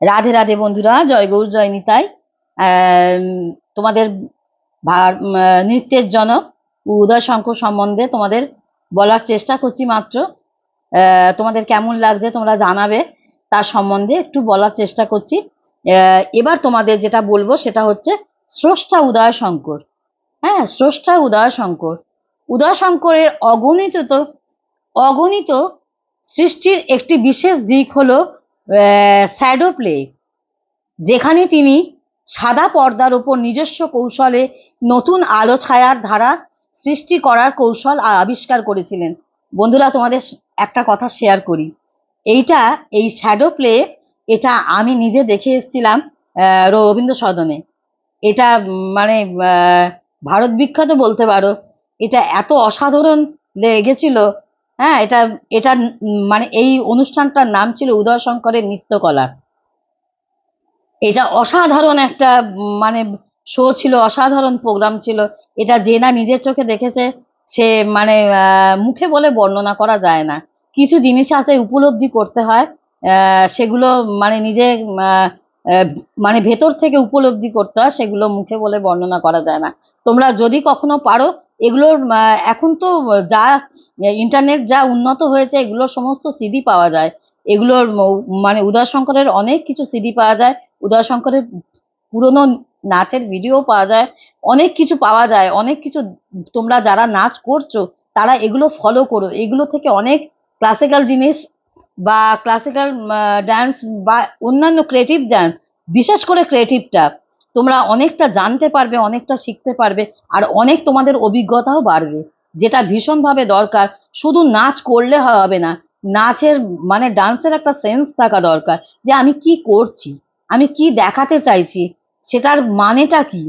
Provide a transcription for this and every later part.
রাধে রাধে বন্ধুরা, জয় গৌর, জয় নিতাই। তোমাদের নৃত্যের জনক উদয় শঙ্কর সম্বন্ধে তোমাদের বলার চেষ্টা করছি মাত্র। তোমাদের কেমন লাগছে তোমরা জানাবে, তার সম্বন্ধে একটু বলার চেষ্টা করছি। এবার তোমাদের যেটা বলব সেটা হচ্ছে স্রষ্টা উদয় শঙ্কর। হ্যাঁ স্রষ্টা উদয় শঙ্কর। উদয় শঙ্করের অগণিত তো অগণিত সৃষ্টির একটি বিশেষ দিক হলো শ্যাডো প্লে যেখানে তিনি সাদা পর্দার ওপর নিজস্ব কৌশলে নতুন আলো ছায়ার ধারা সৃষ্টি করার কৌশল আবিষ্কার করেছিলেন। বন্ধুরা, তোমাদের একটা কথা শেয়ার করি। এইটা, এই শ্যাডো প্লে এটা আমি নিজে দেখে এসেছিলাম রবীন্দ্র সদনে। এটা মানে ভারত বিখ্যাত বলতে পারো। এটা এত অসাধারণ লেগেছিল হ্যাঁ এটা এটা মানে এই অনুষ্ঠানটার নাম ছিল উদয় শঙ্করের নৃত্যকলা। এটা অসাধারণ একটা মানে শো ছিল, অসাধারণ প্রোগ্রাম ছিল। এটা যে না নিজের চোখে দেখেছে, সে মানে মুখে বলে বর্ণনা করা যায় না। কিছু জিনিস আছে উপলব্ধি করতে হয় সেগুলো মানে নিজে মানে ভেতর থেকে উপলব্ধি করতে হয়, সেগুলো মুখে বলে বর্ণনা করা যায় না। তোমরা যদি কখনো পারো এগুলোর এখন তো যা ইন্টারনেট যা উন্নত হয়েছে, এগুলোর সমস্ত সিডি পাওয়া যায়। এগুলোর মানে উদয় শঙ্করের অনেক কিছু সিডি পাওয়া যায়। উদয় শঙ্করের পুরনো নাচের ভিডিও পাওয়া যায়। অনেক কিছু পাওয়া যায়। অনেক কিছু তোমরা যারা নাচ করছ, তারা এগুলো ফলো করো। এগুলো থেকে অনেক ক্লাসিক্যাল জিনিস বা ক্লাসিক্যাল ডান্স বা অন্যান্য ক্রিয়েটিভ ডান্স বিশেষ করে ক্রিয়েটিভটা তোমরা অনেকটা জানতে পারবে, অনেকটা শিখতে পারবে, আর অনেক তোমাদের অভিজ্ঞতাও বাড়বে। যেটা ভীষণভাবে দরকার, শুধু নাচ করলে হবে না, নাচের মানে ডান্সের একটা সেন্স থাকা দরকার, যে আমি কি করছি, আমি কি দেখাতে চাইছি, সেটার মানেটা কি,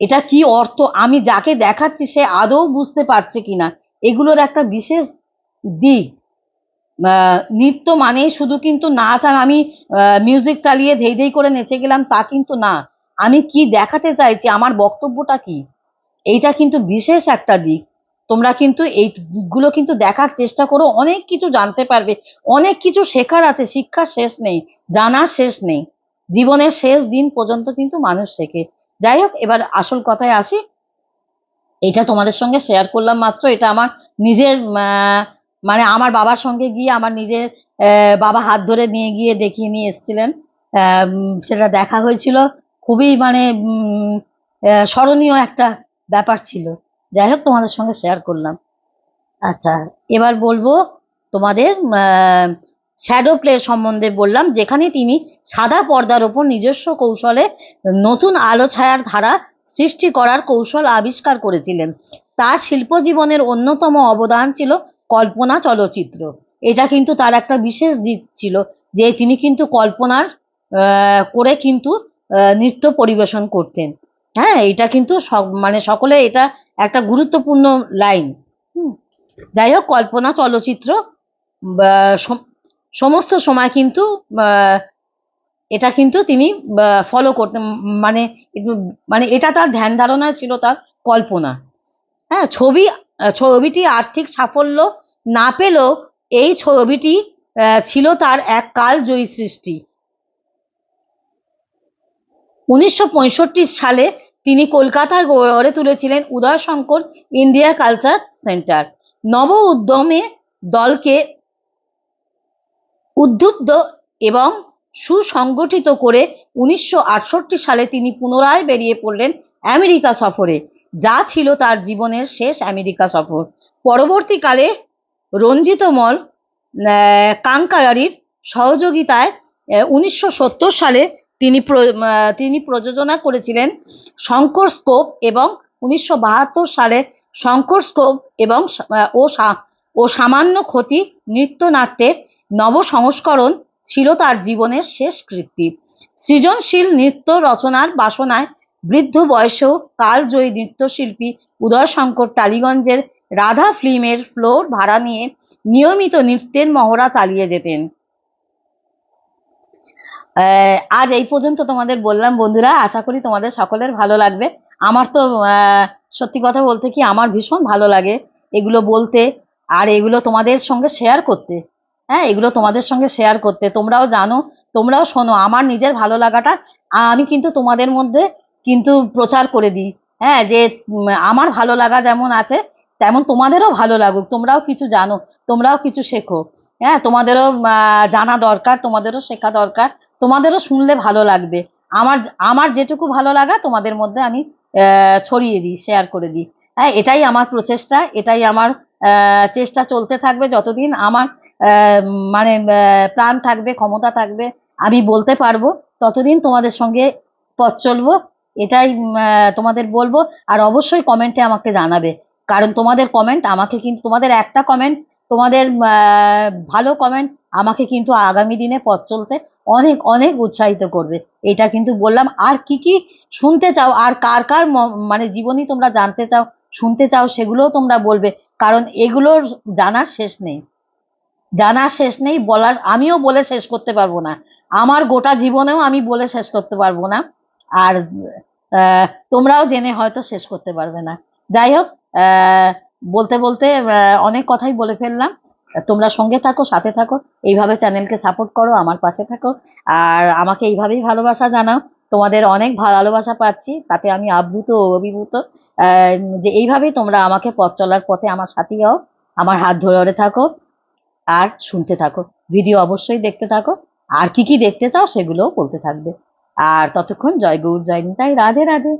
এটা কি অর্থ, আমি যাকে দেখাচ্ছি সে আদৌ বুঝতে পারছে কিনা, এগুলোর একটা বিশেষ দিক। নৃত্য মানেই শুধু কিন্তু নাচ, আর আমি মিউজিক চালিয়ে ধেই ধেই করে নেচে গেলাম তা কিন্তু না। আমি কি দেখাতে চাইছি? আমার বক্তব্যটা কি? এইটা কিন্তু বিশেষ একটা দিক। তোমরা কিন্তু এইগুলো কিন্তু দেখার চেষ্টা করো, অনেক কিছু জানতে পারবে। অনেক কিছু শেখার আছে, শিক্ষার শেষ নেই, জানার শেষ নেই। জীবনের শেষ দিন পর্যন্ত কিন্তু মানুষ শেখে। যাই হোক, এবার আসল কথায় আসি। এটা তোমাদের সঙ্গে শেয়ার করলাম মাত্র। এটা আমার নিজের মানে আমার বাবার সঙ্গে গিয়ে আমার নিজের বাবা হাত ধরে নিয়ে গিয়ে দেখিয়ে নিয়ে এসেছিলেন। সেটা দেখা হয়েছিল। খুবই মানে স্মরণীয় একটা ব্যাপার ছিল। যাই হোক, তোমাদের সঙ্গে শেয়ার করলাম। আচ্ছা এবার বলব তোমাদের শ্যাডো প্লে সম্বন্ধে বললাম, যেখানে তিনি সাদা পর্দার ওপর নিজস্ব কৌশলে নতুন আলো ছায়ার ধারা সৃষ্টি করার কৌশল আবিষ্কার করেছিলেন। তার শিল্প জীবনের অন্যতম অবদান ছিল কল্পনা চলচ্চিত্র। এটা কিন্তু তার একটা বিশেষ দিক ছিল, যে তিনি কিন্তু কল্পনার করে কিন্তু নৃত্য পরিবেশন করতেন। হ্যাঁ এটা কিন্তু সব- মানে সকলে এটা একটা গুরুত্বপূর্ণ লাইন। যাই হোক, কল্পনা চলচ্চিত্র সমস্ত সময় কিন্তু এটা কিন্তু তিনি ফলো করতেন। মানে মানে এটা তার ধ্যান ধারণা ছিল তার কল্পনা। হ্যাঁ ছবি, ছবিটি আর্থিক সাফল্য না পেলেও এই ছবিটি ছিল তার এক কালজয়ী সৃষ্টি। উনিশশো পঁয়ষট্টি সালে তিনি কলকাতায় গড়ে তুলেছিলেন উদয়শঙ্কর ইন্ডিয়া কালচার সেন্টার। নব উদ্যমে দলকে উদ্বুদ্ধ এবং সুসংগঠিত করে উনিশশো আটষট্টি সালে তিনি পুনরায় বেরিয়ে পড়লেন আমেরিকা সফরে যা ছিল তার জীবনের শেষ আমেরিকা সফর। পরবর্তীকালে রঞ্জিত মল আহ, কাঙ্কারারির সহযোগিতায় উনিশশো সত্তর সালে তিনি তিনি প্রযোজনা করেছিলেন শঙ্কর স্কোপ এবং উনিশশো বাহাত্তর সালে শঙ্কর স্কোপ এবং ও ও সামান্য ক্ষতি নৃত্যনাট্যের নব সংস্করণ ছিল তার জীবনের শেষ কৃত্তি সৃজনশীল নৃত্য রচনার বাসনায় বৃদ্ধ বয়সেও কালজয়ী নৃত্যশিল্পী উদয়শঙ্কর টালিগঞ্জের রাধা ফিল্মের ফ্লোর ভাড়া নিয়ে নিয়মিত নৃত্যের মহড়া চালিয়ে যেতেন। আজ এই পর্যন্ত তোমাদের বললাম, বন্ধুরা, আশা করি তোমাদের সকলের ভালো লাগবে। আমার তো সত্যি কথা বলতে কি আমার ভীষণ ভালো লাগে এগুলো বলতে আর এগুলো তোমাদের সঙ্গে শেয়ার করতে। হ্যাঁ এগুলো তোমাদের সঙ্গে শেয়ার করতে। তোমরাও জানো, তোমরাও শোনো, আমার নিজের ভালো লাগাটা আমি কিন্তু তোমাদের মধ্যে কিন্তু প্রচার করে দিই। হ্যাঁ যে আমার ভালো লাগা যেমন আছে, তেমন তোমাদেরও ভালো লাগুক। তোমরাও কিছু জানো, তোমরাও কিছু শেখো। হ্যাঁ তোমাদেরও জানা দরকার, তোমাদেরও শেখা দরকার। তোমাদেরও শুনলে ভালো লাগবে। আমার আমার যেটুকু ভালো লাগা, তোমাদের মধ্যে আমি ছড়িয়ে দিই শেয়ার করে দিই। হ্যাঁ এটাই আমার প্রচেষ্টা, এটাই আমার চেষ্টা চলতে থাকবে যতদিন আমার মানে প্রাণ থাকবে, ক্ষমতা থাকবে, আমি বলতে পারব, ততদিন তোমাদের সঙ্গে পথ চলবো, এটাই তোমাদের বলব, আর অবশ্যই কমেন্টে আমাকে জানাবে। কারণ তোমাদের কমেন্ট আমাকে কিন্তু, তোমাদের একটা কমেন্ট তোমাদের ভালো কমেন্ট আমাকে কিন্তু আগামী দিনে পথ চলতে অনেক অনেক উৎসাহিত করবে। এটা কিন্তু বললাম। আর কি কি শুনতে চাও? আর কার কার মানে জীবনী তোমরা জানতে চাও, শুনতে চাও, সেগুলোও তোমরা বলবে। কারণ এগুলোর জানার শেষ নেই। জানার শেষ নেই, বলার, আমিও বলে শেষ করতে পারব না। আমার গোটা জীবনেও আমি বলে শেষ করতে পারব না। আর তোমরাও জেনে হয়তো শেষ করতে পারবে না। যাই হোক বলতে বলতে অনেক কথাই বলে ফেললাম। তোমরা সঙ্গে থাকো, সাথে থাকো, এইভাবে চ্যানেলকে সাপোর্ট করো, আমার পাশে থাকো। আর আমাকে এইভাবেই ভালোবাসা জানাও। তোমাদের অনেক ভালোবাসা পাচ্ছি, তাতে আমি আপ্লুত অভিভূত। যে এইভাবেই তোমরা আমাকে পথ চলার পথে আমার সাথী হও, আমার হাত ধরে ধরে থাকো, আর শুনতে থাকো। ভিডিও অবশ্যই দেখতে থাকো। আর কি কি দেখতে চাও সেগুলোও বলতে থাকবে। আর ততক্ষণ জয় গৌর, জয় নিতাই, রাধে রাধে।